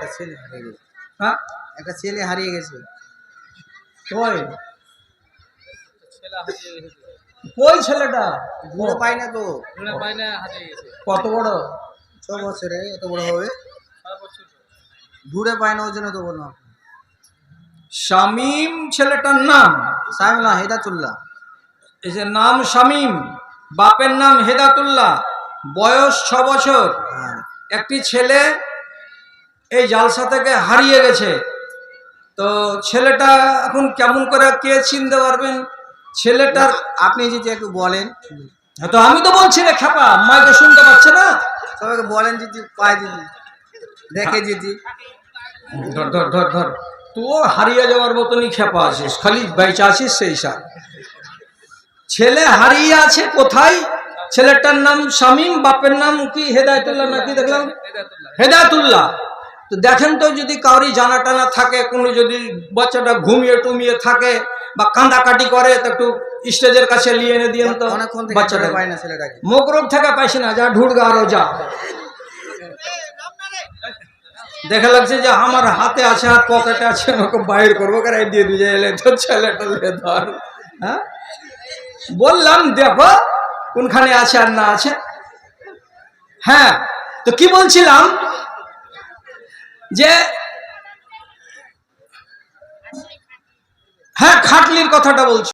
একটা ছেলে হারিয়ে গেছে। হ্যাঁ? একটা ছেলে হারিয়ে গেছে। কই? কই ছেলেটা? ঘুরে পাই না তো। কত বড়? ছ বছরে এত বড় হবে? ঘুরে পায় না ওই জন্য তো বললাম। শামিম ছেলেটার নাম? সাহেবলা হেদাতুল্লাহ। এই যে নাম শামিম বাপের নাম হেদাতুল্লাহ। বয়স ছ বছর। হ্যাঁ। একটি ছেলে এই জালসা থেকে হারিয়ে গেছে। তো ছেলেটা এখন কেমন করে কে চিনতে পারবেন? ছেলেটার আপনি যদি একটু বলেন। হ্যাঁ, তো আমি তো বলছি রে খেপা মাইকে শুনতে পাচ্ছে না। সবাইকে বলেন যদি পাই যদি দেখে দিদি ধর ধর ধর ধর। তুও হারিয়ে যাওয়ার মতনই খেপা আছিস খালি বেঁচে আছিস সেই সার। ছেলে হারিয়ে আছে কোথায়? ছেলেটার নাম শামীম বাপের নাম কি? হেদায়তুল্লাহ নাকি দেখলাম? হেদায়তুল্লাহ। তো দেখেন তো যদি কাউরি জানা টানা থাকে কোনো যদি বাচ্চাটা ঘুমিয়ে টুমিয়ে থাকে বা কান্দাকাটি করে তো একটু স্টেজের কাছে নিয়ে এনে দিয়েন তো অনেকক্ষণ বাচ্চাটা। পাই না ছেলেটাকে। মোকরব থেকে পাইছি না যা ঢুড়গা আরও যা। দেখা লাগছে যে আমার হাতে আছে আর পকেটে আছে আমাকে বাইর করব কারাই দিয়ে দিয়ে এলে তো ছেলেটা ধর হ্যাঁ? বললাম দেখো কোনখানে আছে আর না আছে। হ্যাঁ তো কি বলছিলাম? যে হ্যাঁ খাটলির কথাটা বলছি।